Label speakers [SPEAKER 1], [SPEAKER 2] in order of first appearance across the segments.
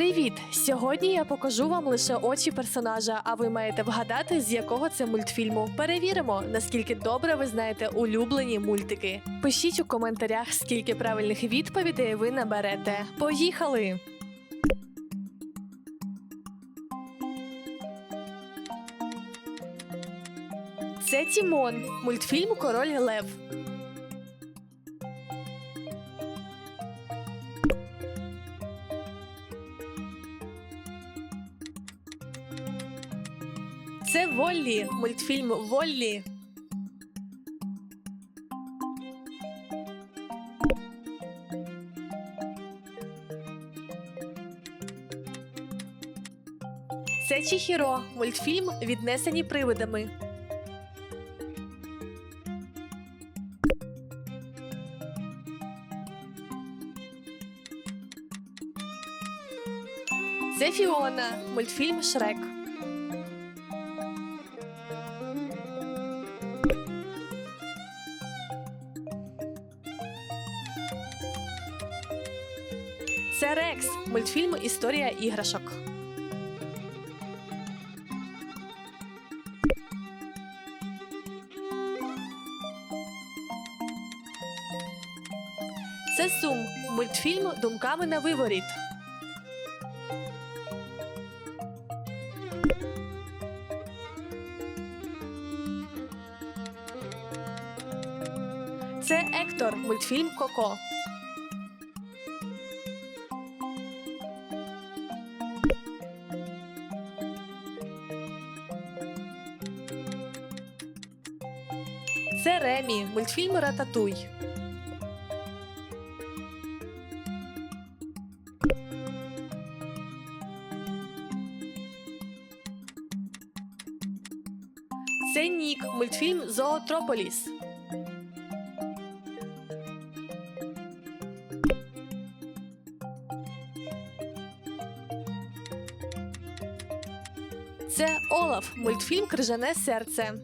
[SPEAKER 1] Привіт! Сьогодні я покажу вам лише очі персонажа, а ви маєте вгадати, з якого це мультфільму. Перевіримо, наскільки добре ви знаєте улюблені мультики. Пишіть у коментарях, скільки правильних відповідей ви наберете. Поїхали! Це Тімон, мультфільм Король Лев. Воллі, мультфільм Воллі. Це Чіхіро, мультфільм Віднесені привидами. Це Фіона, мультфільм Шрек. Мультфільм Історія іграшок. Це Сум, мультфільм Думками на виворіт. Це Ектор, мультфільм Коко. Ремі, мультфільм Рататуй. Це Нік, мультфільм Зоотрополіс. Це Олаф, мультфільм Крижане серце.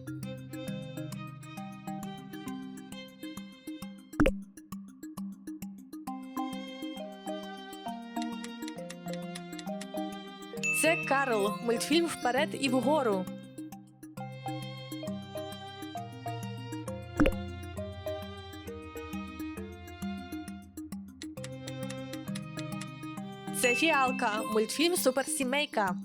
[SPEAKER 1] Карл, мультфільм Вперед і вгору. Це фіалка, мультфільм Суперсімейка.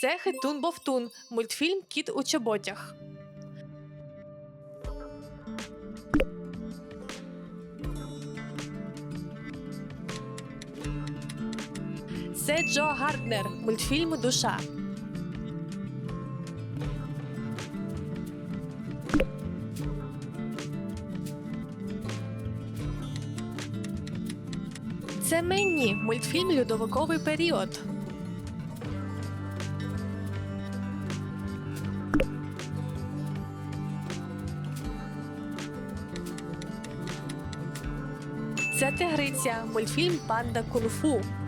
[SPEAKER 1] Це Хитун Бовтун, мультфільм Кіт у чоботях. Це Джо Гарднер, мультфільм Душа. Це Менні, мультфільм Льодовиковий період. Це Тигриця, мультфільм Панда Кунг-фу.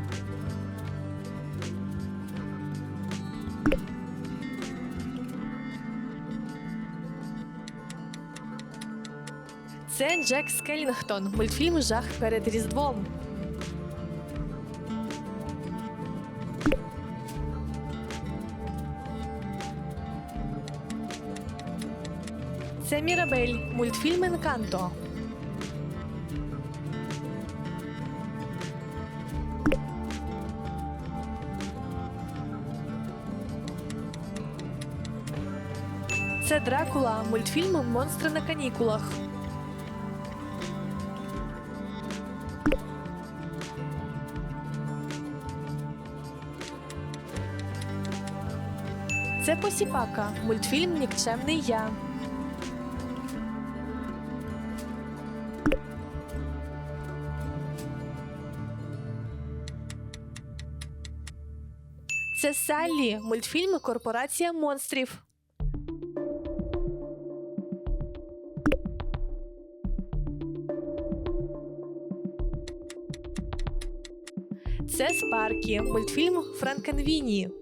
[SPEAKER 1] Це Джек Скелінгтон, мультфільм Жах перед Різдвом. Це Мірабель, мультфільм Енканто. Це Дракула, мультфільм Монстри на канікулах. Це Посіпака, мультфільм Нікчемний я. Це Саллі, мультфільм Корпорація монстрів. Це Спаркі, мультфільм Франкенвіні.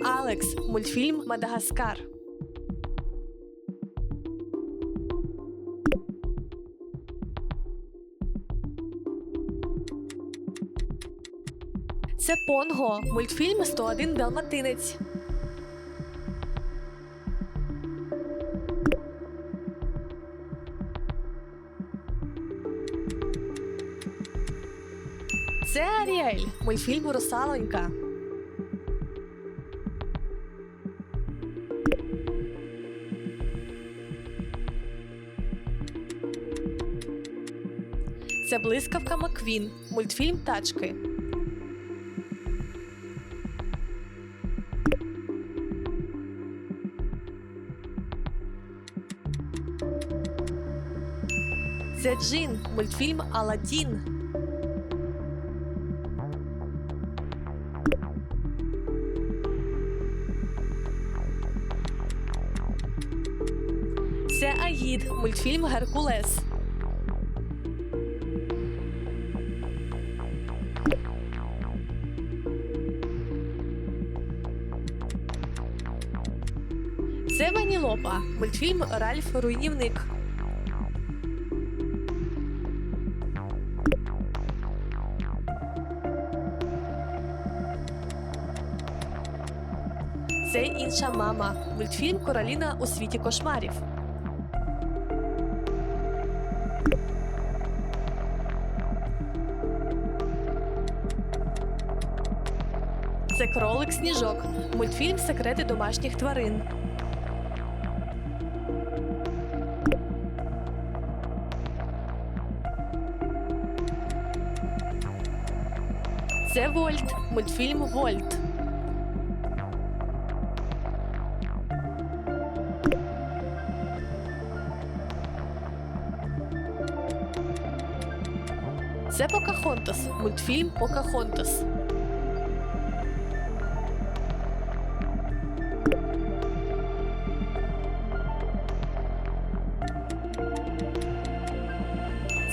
[SPEAKER 1] Алекс, мультфільм Мадагаскар. Це Понго, мультфільм 101 Далматинець. Це Аріель, мультфільм Русалонька. Це блискавка Маквін, мультфільм Тачки. Це Джин, мультфільм Аладдін. Це Аїд, мультфільм Геркулес. Це Ванілопа, мультфільм Ральф Руйнівник. Це інша мама. Мультфільм Короліна у світі кошмарів. Це кролик Сніжок. Мультфільм Секрети домашніх тварин. Це Вольт. Мультфільм Вольт. Це Покахонтас. Мультфільм Покахонтас.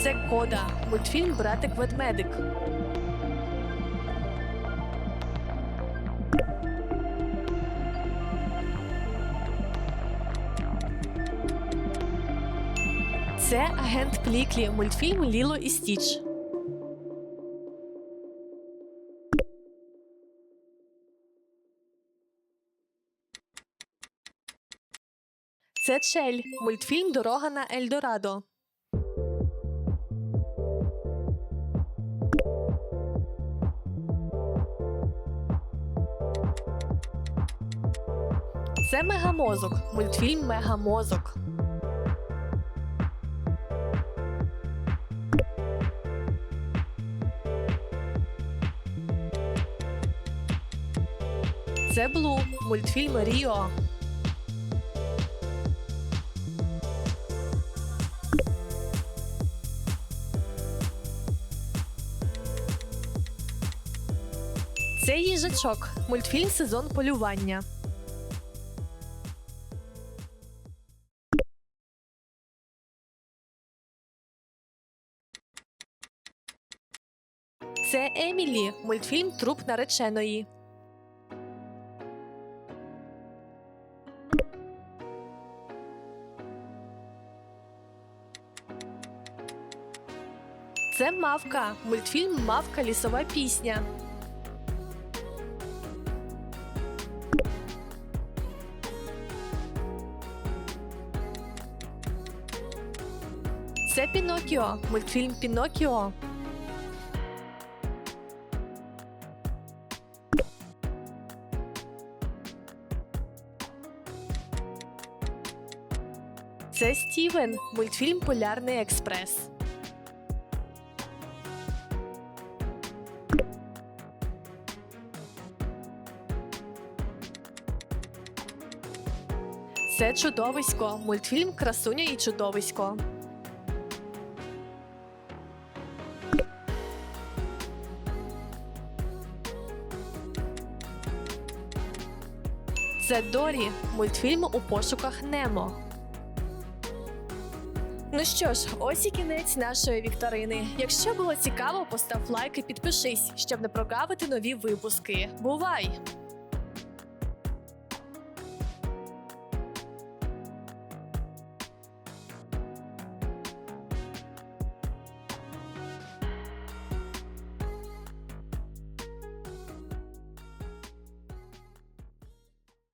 [SPEAKER 1] Це Кода. Мультфільм Братик Ведмедик. Це агент Пліклі. Мультфільм Ліло і Стіч. Це Чель. Мультфільм Дорога на Ельдорадо. Це Мегамозок. Мультфільм Мегамозок. Це Блу. Мультфільм Ріо. Це їжачок. Мультфільм Сезон полювання. Це Емілі. Мультфільм Труп нареченої. Мавка. Мультфільм Мавка лісова пісня. Це Пінокіо. Мультфільм Пінокіо. Це Стівен. Мультфільм Полярний експрес. Чудовисько. Мультфільм Красуня і чудовисько. Це Дорі. Мультфільм у пошуках Немо. Ну що ж, ось і кінець нашої вікторини. Якщо було цікаво, постав лайк і підпишись, щоб не прогавити нові випуски. Бувай!